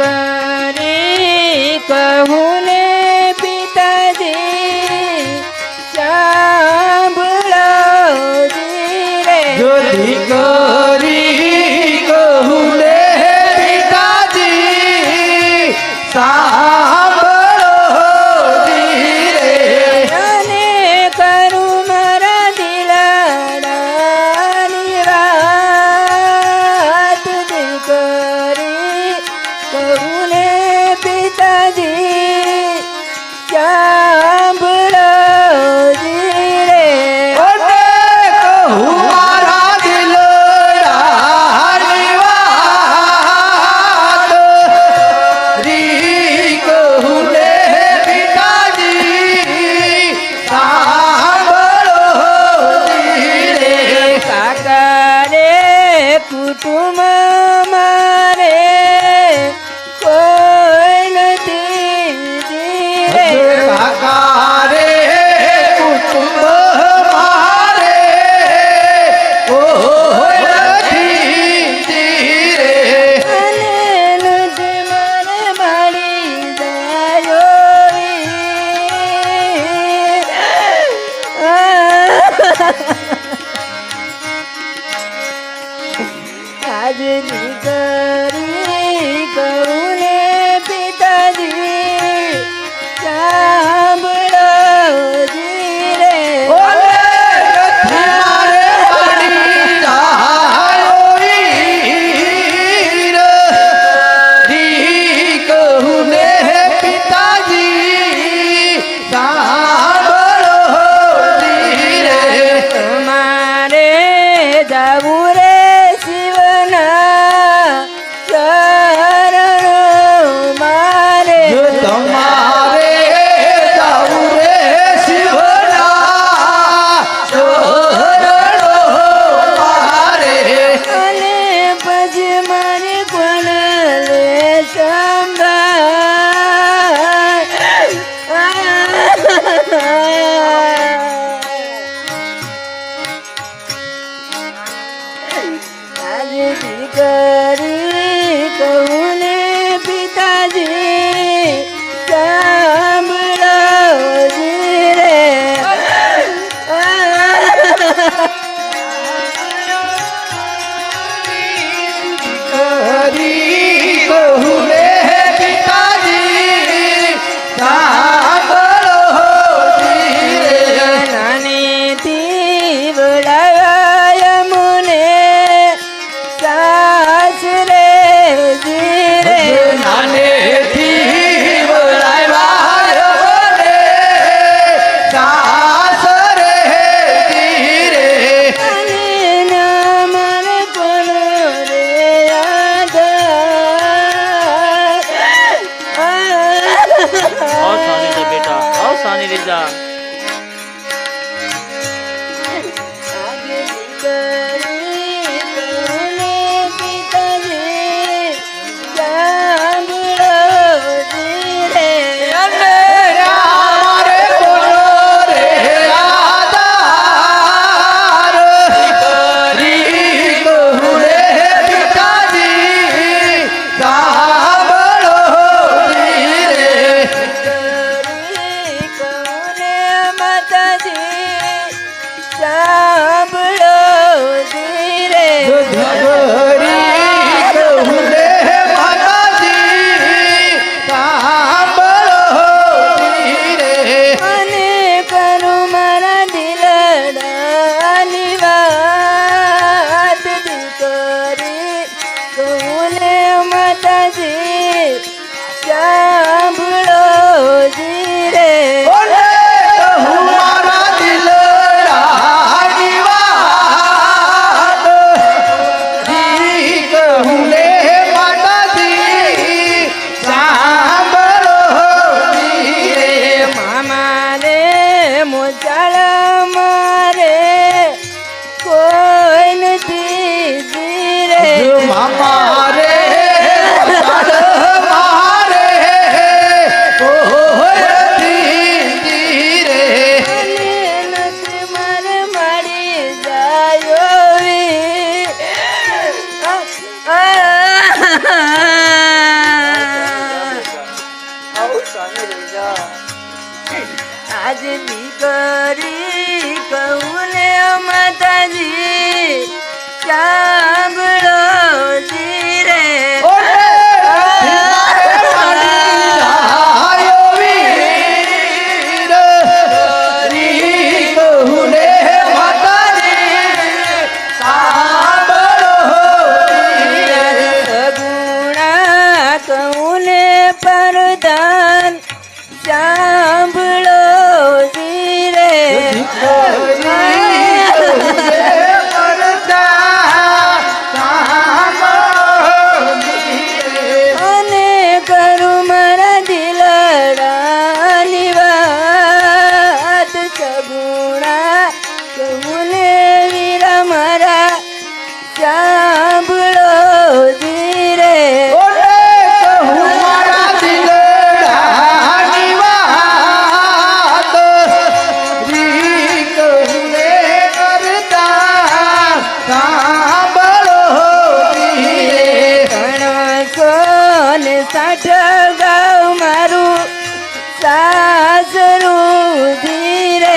દીકરી કહું આજ દીકરી કહું ને માતાજી સાંભળો ગાઉ મારું સાસરું ધીરે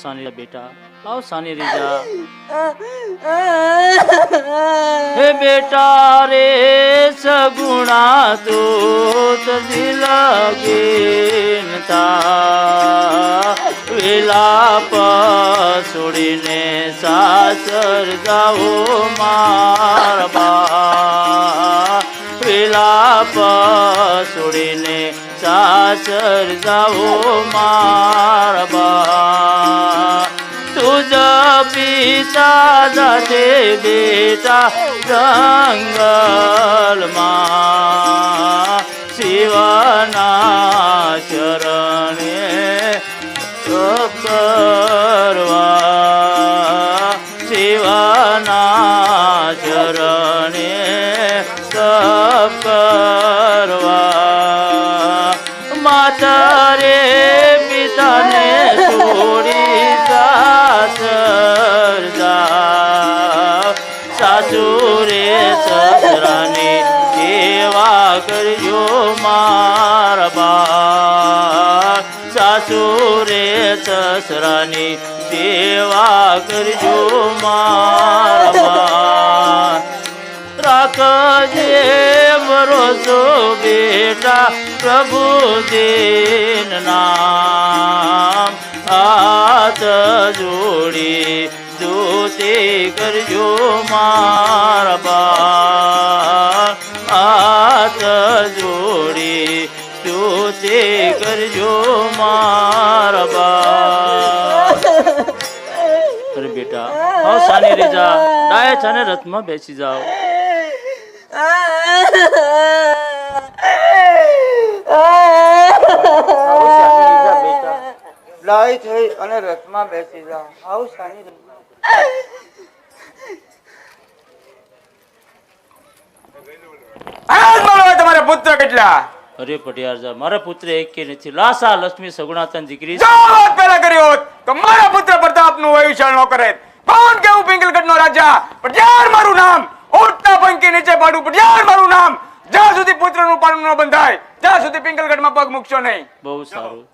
સાની બેટા આવ સાની રીજા હે બેટા રે સગુણા તો દિલ ગીનતા વિલાપ છોડીને સાસર જાઓ મારબા વિલાપ છોડીને સાસર જાઓ મારબા પિતા દે દેતા જંગલમાં શિવના શરણે કરવા શિવના શરણે સપ સસરાની સેવા કરજો મારા રાખજે ભરોસો બેટા પ્રભુ દેન નામ. હાથ જોડી દોતે કરજો મારા બા સાની રેજા ડાય છાને રથમાં બેસી જાઓ. લાઈ થઈ અને રથમાં બેસી જાઓ. આવું સાની આજ તમારા પુત્ર કેટલા. અરે પટિયારજા મારા પુત્ર એક કે નથી. લાસા લક્ષ્મી સગુણાતન દીકરી. જો વાત પેલા કરી હોત તો મારા પુત્ર પ્રતાપનું વૈશાળ ન કરે. કોણ કેવું પિંગલગઢ નો રાજા? પટિયાર મારું નામ. ઉડતા પંખી નીચે પાડું. પટિયાર મારું નામ. જ્યાં સુધી પુત્રનું પાનું ન બંધાય, ત્યાં સુધી પિંગલગઢમાં પગ મૂકશો નહીં. બહુ સારું.